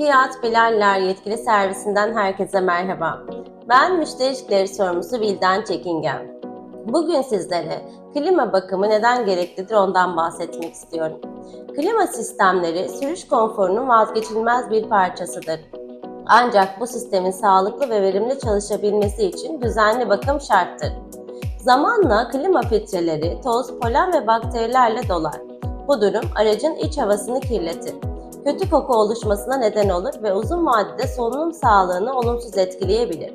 Fiyat Bilaller yetkili servisinden herkese merhaba. Ben müşteri ilişkileri sorumlusu Vildan Çekingen. Bugün sizlere klima bakımı neden gereklidir ondan bahsetmek istiyorum. Klima sistemleri sürüş konforunun vazgeçilmez bir parçasıdır. Ancak bu sistemin sağlıklı ve verimli çalışabilmesi için düzenli bakım şarttır. Zamanla klima filtreleri toz, polen ve bakterilerle dolar. Bu durum aracın iç havasını kirletir. Kötü koku oluşmasına neden olur ve uzun vadede solunum sağlığını olumsuz etkileyebilir.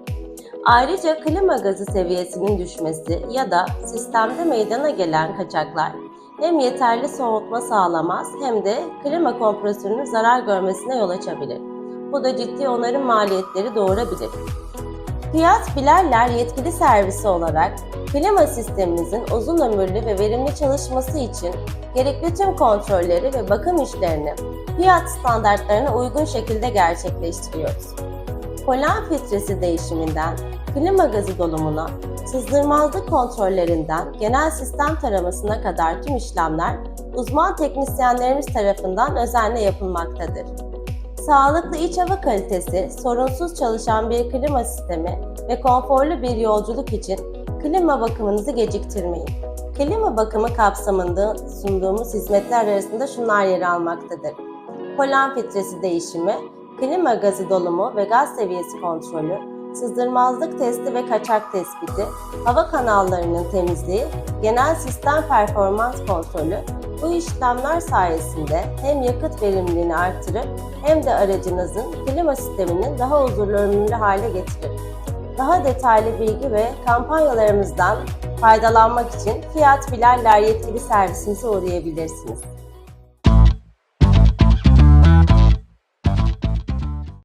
Ayrıca klima gazı seviyesinin düşmesi ya da sistemde meydana gelen kaçaklar hem yeterli soğutma sağlamaz hem de klima kompresörünün zarar görmesine yol açabilir. Bu da ciddi onarım maliyetleri doğurabilir. Fiyat Bilerler yetkili servisi olarak klima sistemimizin uzun ömürlü ve verimli çalışması için gerekli tüm kontrolleri ve bakım işlerini fiyat standartlarına uygun şekilde gerçekleştiriyoruz. Polen filtresi değişiminden klima gazı dolumuna, sızdırmazlık kontrollerinden genel sistem taramasına kadar tüm işlemler uzman teknisyenlerimiz tarafından özenle yapılmaktadır. Sağlıklı iç hava kalitesi, sorunsuz çalışan bir klima sistemi ve konforlu bir yolculuk için klima bakımınızı geciktirmeyin. Klima bakımı kapsamında sunduğumuz hizmetler arasında şunlar yer almaktadır. Polen filtresi değişimi, klima gazı dolumu ve gaz seviyesi kontrolü, sızdırmazlık testi ve kaçak tespiti, hava kanallarının temizliği, genel sistem performans kontrolü, bu işlemler sayesinde hem yakıt verimliliğini artırır hem de aracınızın klima sisteminin daha huzurlu ömürlü hale getirir. Daha detaylı bilgi ve kampanyalarımızdan faydalanmak için Fiyat Bilaller yetkili servisimize uğrayabilirsiniz.